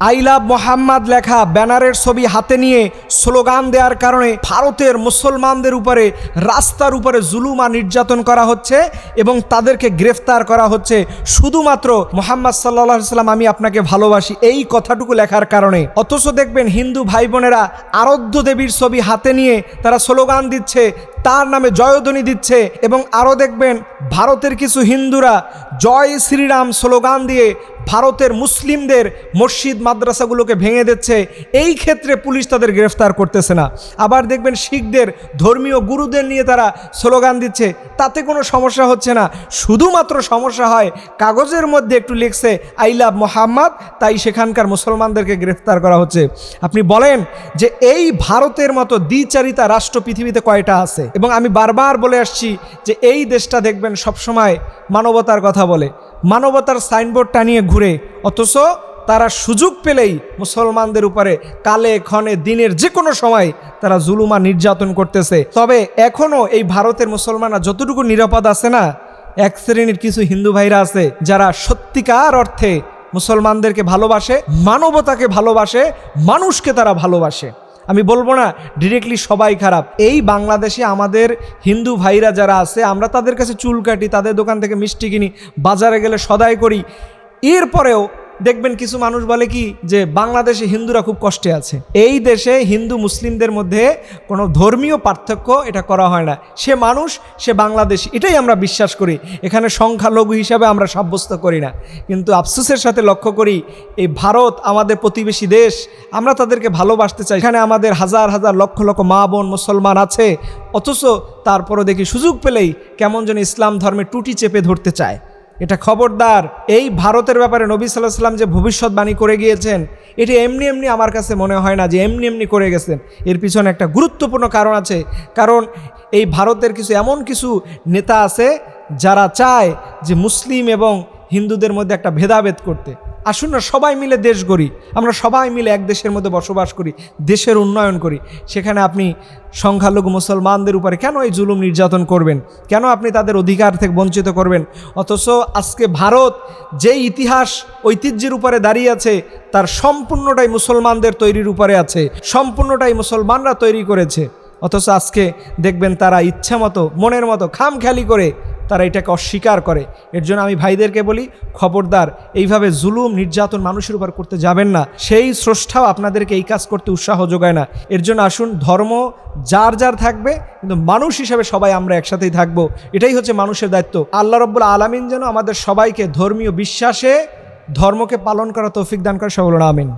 I love Mohammad লেখা ব্যানারের ছবি হাতে নিয়ে স্লোগান দেওয়ার কারণে ভারতের মুসলমানদের উপরে, রাস্তার উপরে জুলুম আর নির্যাতন করা হচ্ছে এবং তাদেরকে গ্রেফতার করা হচ্ছে। শুধুমাত্র মোহাম্মদ সাল্লাহ সাল্লাম আমি আপনাকে ভালোবাসি এই কথাটুকু লেখার কারণে। অথচ দেখবেন হিন্দু ভাই বোনেরা আরাধ্য দেবীর ছবি হাতে নিয়ে তারা স্লোগান দিচ্ছে, তার নামে জয়ধ্বনি দিচ্ছে এবং আরও দেখবেন ভারতের কিছু হিন্দুরা জয় শ্রীরাম স্লোগান দিয়ে ভারতের মুসলিমদের মসজিদ মাদ্রাসাগুলোকে ভেঙে দিচ্ছে। এই ক্ষেত্রে পুলিশ তাদের গ্রেফতার করতেছে না। আবার দেখবেন শিখদের, ধর্মীয় গুরুদের নিয়ে তারা স্লোগান দিচ্ছে। তাতে কোনো সমস্যা হচ্ছে না। শুধুমাত্র সমস্যা হয়, কাগজের মধ্যে একটু লিখছে, আই লাভ মোহাম্মদ তাই সেখানকার মুসলমানদেরকে গ্রেফতার করা হচ্ছে। আপনি বলেন যে এই ভারতের মতো দ্বিচারিতা রাষ্ট্র পৃথিবীতে কয়টা আছে? এবং আমি বারবার বলে আসছি যে এই দেশটা দেখবেন সবসময় মানবতার কথা বলে। মানবতার সাইনবোর্ড টানিয়ে ঘুরে, অথচ তারা সুযোগ পেলেই মুসলমানদের উপরে কালে, ক্ষণে, দিনের যে কোনো সময় তারা জুলুমা নির্যাতন করতেছে। তবে এখনও এই ভারতের মুসলমানরা যতটুকু নিরাপদ আছে না, এক শ্রেণির কিছু হিন্দু ভাইরা আছে যারা সত্যিকার অর্থে মুসলমানদেরকে ভালোবাসে, মানবতাকে ভালোবাসে, মানুষকে তারা ভালোবাসে। আমি বলব না ডিরেক্টলি সবাই খারাপ। এই বাংলাদেশে আমাদের হিন্দু ভাইরা যারা আছে, আমরা তাদের কাছে চুল কাটি, তাদের দোকান থেকে মিষ্টি কিনি, বাজারে গেলে সদাই করি। এরপরেও দেখবেন কিছু মানুষ বলে কি যে বাংলাদেশে হিন্দুরা খুব কষ্টে আছে। এই দেশে হিন্দু মুসলিমদের মধ্যে কোনো ধর্মীয় পার্থক্য এটা করা হয় না। সে মানুষ, সে বাংলাদেশ, এটাই আমরা বিশ্বাস করি। এখানে সংখ্যালঘু হিসাবে আমরা সাব্যস্ত করি না। কিন্তু আফসোসের সাথে লক্ষ্য করি, এই ভারত আমাদের প্রতিবেশী দেশ, আমরা তাদেরকে ভালোবাসতে চাই। এখানে আমাদের হাজার হাজার লক্ষ লক্ষ মা বোন মুসলমান আছে। অথচ তারপরও দেখি সুযোগ পেলেই কেমন যেন ইসলাম ধর্মে টুটি চেপে ধরতে চায়। এটা খবরদার। এই ভারতের ব্যাপারে নবী সাল্লাহ সাল্লাম যে ভবিষ্যৎবাণী করে গিয়েছেন, এটি এমনি এমনি আমার কাছে মনে হয় না যে এমনি এমনি করে গেছেন। এর পিছনে একটা গুরুত্বপূর্ণ কারণ আছে। কারণ এই ভারতের কিছু এমন কিছু নেতা আছে যারা চায় যে মুসলিম এবং হিন্দুদের মধ্যে একটা ভেদাভেদ করতে। আসুন না, সবাই মিলে দেশ গড়ি। আমরা সবাই মিলে এক দেশের মধ্যে বসবাস করি, দেশের উন্নয়ন করি। সেখানে আপনি সংখ্যালঘু মুসলমানদের উপরে কেন এই জুলুম নির্যাতন করবেন? কেন আপনি তাদের অধিকার থেকে বঞ্চিত করবেন? অথচ আজকে ভারত যে ইতিহাস ঐতিহ্যের উপরে দাঁড়িয়ে আছে, তার সম্পূর্ণটাই মুসলমানদের তৈরির উপরে আছে, সম্পূর্ণটাই মুসলমানরা তৈরি করেছে। অথচ আজকে দেখবেন তারা ইচ্ছা মতো মনের মতো খাম খেয়ালি করে তারা এটাকে অস্বীকার করে। এর জন্য আমি ভাইদেরকে বলি, খবরদার, এইভাবে জুলুম, নির্যাতন মানুষের উপর করতে যাবেন না। সেই স্রষ্টাও আপনাদেরকে এই কাজ করতে উৎসাহ যোগায় না। এর জন্য আসুন, ধর্ম যার যার থাকবে, কিন্তু মানুষ হিসাবে সবাই আমরা একসাথেই থাকব। এটাই হচ্ছে মানুষের দায়িত্ব। আল্লাহ রব্বুল আলমিন যেন আমাদের সবাইকে ধর্মীয় বিশ্বাসে, ধর্মকে পালন করা তৌফিক দান করে। সকল আমিন।